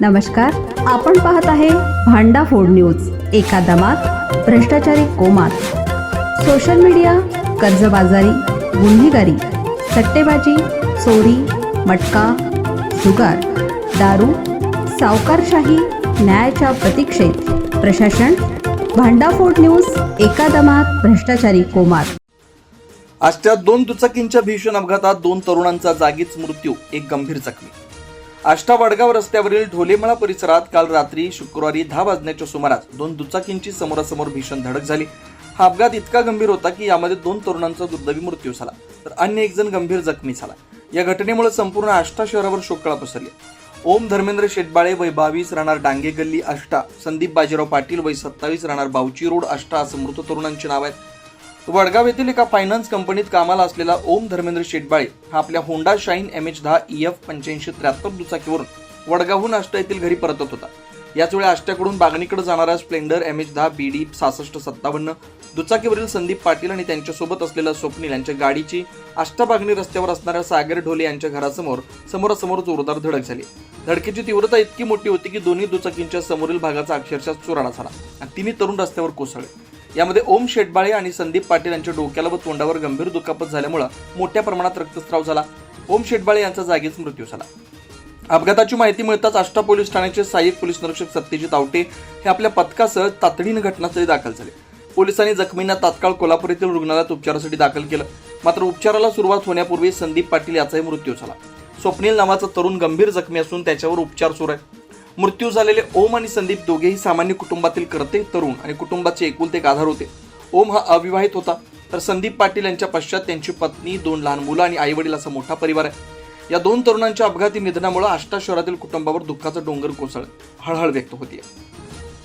नमस्कार आपण पाहत आहे भांडा फोड न्यूज एका दमात भ्रष्टाचारी कोमात. सोशल मीडिया कर्जबाजारी गुन्हेगारी सट्टेबाजी चोरी मटका जुगार दारू सावकारशाही न्यायाच्या प्रतीक्षेत. प्रशासन भांडाफोड न्यूज एका दमात भ्रष्टाचारी कोमात. आजच्या दोन दुचाकींच्या भीषण अपघातात दोन तरुणांचा जागीच मृत्यू एक गंभीर जखमी. आष्टा वडगाव रस्त्यावरील ढोलेमळा परिसरात काल रात्री शुक्रवारी दहा वाजण्याच्या सुमारास दोन दुचाकींची समोरासमोर भीषण धडक झाली. हा अपघात इतका गंभीर होता की यामध्ये दोन तरुणांचा दुर्दैवी मृत्यू झाला तर अन्य एक जण गंभीर जखमी झाला. या घटनेमुळे संपूर्ण आष्टा शहरावर शोककळा पसरली. ओम धर्मेंद्र शेटबाळे वय बावीस राहणार डांगे गल्ली आष्टा संदीप बाजीराव पाटील वय सत्तावीस राहणार बावची रोड आष्टा असं मृत तरुणांची नाव आहेत वडगाव येथील एका फायनान्स कंपनीत कामाला असलेला ओम धर्मेंद्र शेटबाळे हा आपल्या होंडा शाईन एम एच दहा ई एफ पंच्याऐंशी त्र्याहत्तर दुचाकीवरून वडगावहून आष्टा येथील घरी परतत होता. याचवेळी आष्ट्याकडून बागणीकडे जाणारा स्प्लेंडर एम एच दहा बी डी सहासष्ट सत्तावन्न दुचाकीवरील संदीप पाटील आणि त्यांच्यासोबत असलेला स्वप्नील यांच्या गाडीची आष्टा बागणी रस्त्यावर असणाऱ्या सागर ढोले यांच्या घरासमोर समोरासमोर जोरदार धडक झाली. धडकेची तीव्रता इतकी मोठी होती की दोन्ही दुचाकींच्या समोरील भागाचा अक्षरशः चुराडा झाला आणि तिन्ही तरुण रस्त्यावर कोसळले. यामध्ये ओम शेटबाळे आणि संदीप पाटील यांच्या डोक्याला व तोंडावर गंभीर दुखापत झाल्यामुळे मोठ्या प्रमाणात रक्तस्राव झाला. ओम शेटबाळे यांचा जागीच मृत्यू झाला. अपघाताची माहिती मिळताच आष्टा पोलीस ठाण्याचे सहाय्यक पोलीस निरीक्षक सत्यजित आवटे हे आपल्या पथकासह तातडीनं घटनास्थळी दाखल झाले. पोलिसांनी जखमींना तात्काळ कोल्हापूर येथील रुग्णालयात उपचारासाठी दाखल केलं. मात्र उपचाराला सुरुवात होण्यापूर्वी संदीप पाटील याचाही मृत्यू झाला. स्वप्नील नावाचा तरुण गंभीर जखमी असून त्याच्यावर उपचार सुरू आहे. मृत्यू झालेले ओम आणि संदीप दोघेही सामान्य कुटुंबातील करते तरुण आणि कुटुंबाचे एकुलते एक आधार होते. ओम हा अविवाहित होता. तर संदीप पाटील यांच्या पश्चात त्यांची पत्नी दोन लहान मुलं आणि आईवडील असा मोठा परिवार आहे. या दोन तरुणांच्या अपघाती निधनामुळे आष्टा शहरातील कुटुंबावर दुःखाचा डोंगर कोसळ हळहळ व्यक्त होती